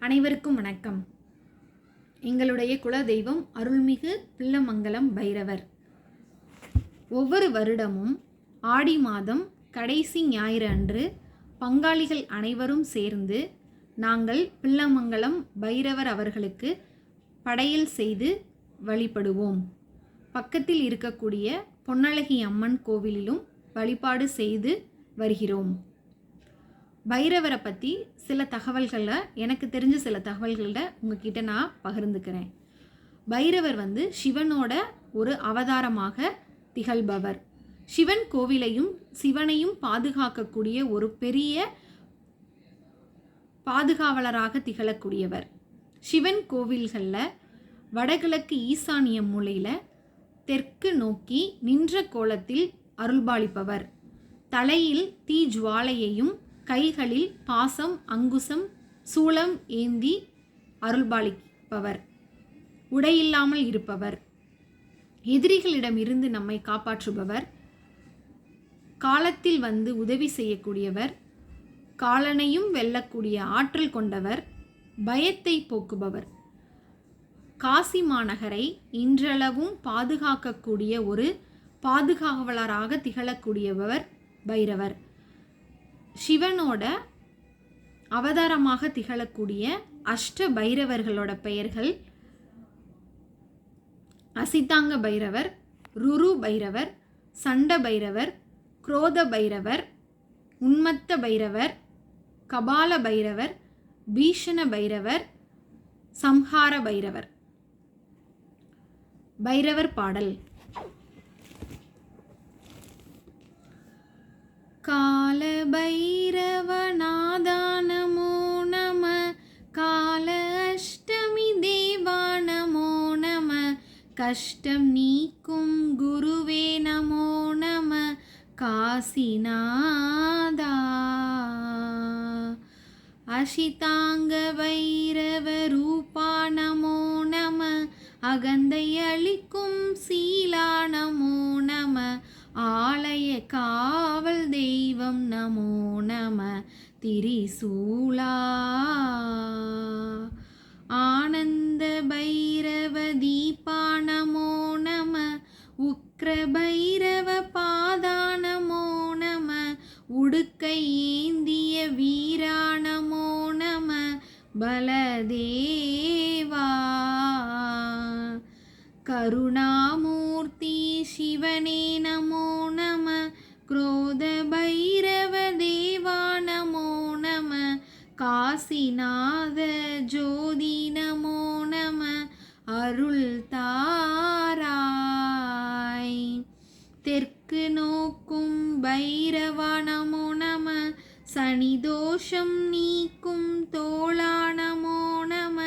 அனைவருக்கும் வணக்கம். எங்களுடைய குலதெய்வம் அருள்மிகு பிள்ளமங்கலம் பைரவர். ஒவ்வொரு வருடமும் ஆடி மாதம் கடைசி ஞாயிறு அன்று பங்காளிகள் அனைவரும் சேர்ந்து நாங்கள் பிள்ளமங்கலம் பைரவர் அவர்களுக்கு படையல் செய்து வழிபடுவோம். பக்கத்தில் இருக்கக்கூடிய பொன்னழகி அம்மன் கோவிலிலும் வழிபாடு செய்து வருகிறோம். பைரவரை பற்றி சில தகவல்களை எனக்கு தெரிஞ்ச சில தகவல்களை உங்ககிட்ட நான் பகிர்ந்துக்கிறேன். பைரவர் வந்து சிவனோட ஒரு அவதாரமாக திகழ்பவர். சிவன் கோவிலையும் சிவனையும் பாதுகாக்கக்கூடிய ஒரு பெரிய பாதுகாவலராக திகழக்கூடியவர். சிவன் கோவில்களில் வடகிழக்கு ஈசானிய மூலையில் தெற்கு நோக்கி நின்ற கோலத்தில் அருள்பாலிப்பவர். தலையில் தீ ஜுவாலையையும் கைகளில் பாசம் அங்குசம் சூளம் ஏந்தி அருள்பாலிப்பவர். உடையில்லாமல் இருப்பவர். எதிரிகளிடமிருந்து நம்மை காப்பாற்றுபவர். காலத்தில் வந்து உதவி செய்யக்கூடியவர். காலனையும் வெல்லக்கூடிய ஆற்றல் கொண்டவர். பயத்தை போக்குபவர். காசி மாநகரை இன்றளவும் பாதுகாக்கக்கூடிய ஒரு பாதுகாவலராக திகழக்கூடியவர் பைரவர். சிவனோட அவதாரமாக திகழக்கூடிய அஷ்ட பைரவர்களோட பெயர்கள் அசிதாங்க பைரவர் ருரு பைரவர் சண்ட பைரவர் குரோத பைரவர் உன்மத்த பைரவர் கபால பைரவர் பீஷண பைரவர் சம்ஹார பைரவர். பைரவர் பாடல். கால கஷ்டம் நீக்கும் குருவே நமோ நம. காசிநாதா. அஷிதாங்க வைரவ ரூபா நமோ நம. அகந்தை அளிக்கும் சீலா நமோ நம. ஆலய காவல் தெய்வம் நமோ நம. திரிசூலா. பைரவ பாதா நம உடுக்கை ஏந்திய வீரா நமோ நம பலதேவா. கருணாமூர்த்தி சிவனே நமோ நம குரோத பைரவ தேவா நமோ நம காசிநாத ஜோதி நமோ நம அருள் தா தெற்கு நோக்கும் பைரவா நமோ நம சனி தோஷம் நீக்கும் தோளா நமோ நம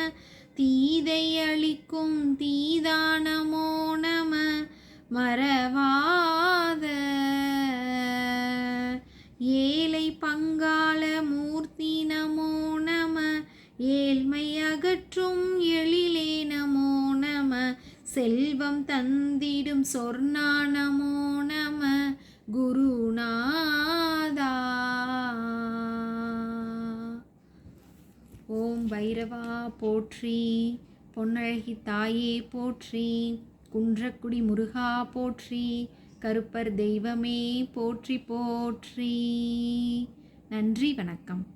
தீதை அளிக்கும் தீதானமோ நம மறவாத ஏழை பங்காள மூர்த்தி நமோ நம ஏழ்மை அகற்றும் எழிலே நமோ நம செல்வம் தந்திடும் சொர்ணானமோ வைரவா போற்றி பொன்னழகி தாயே போற்றி குன்றக்குடி முருகா போற்றி கருப்பர் தெய்வமே போற்றி போற்றி. நன்றி வணக்கம்.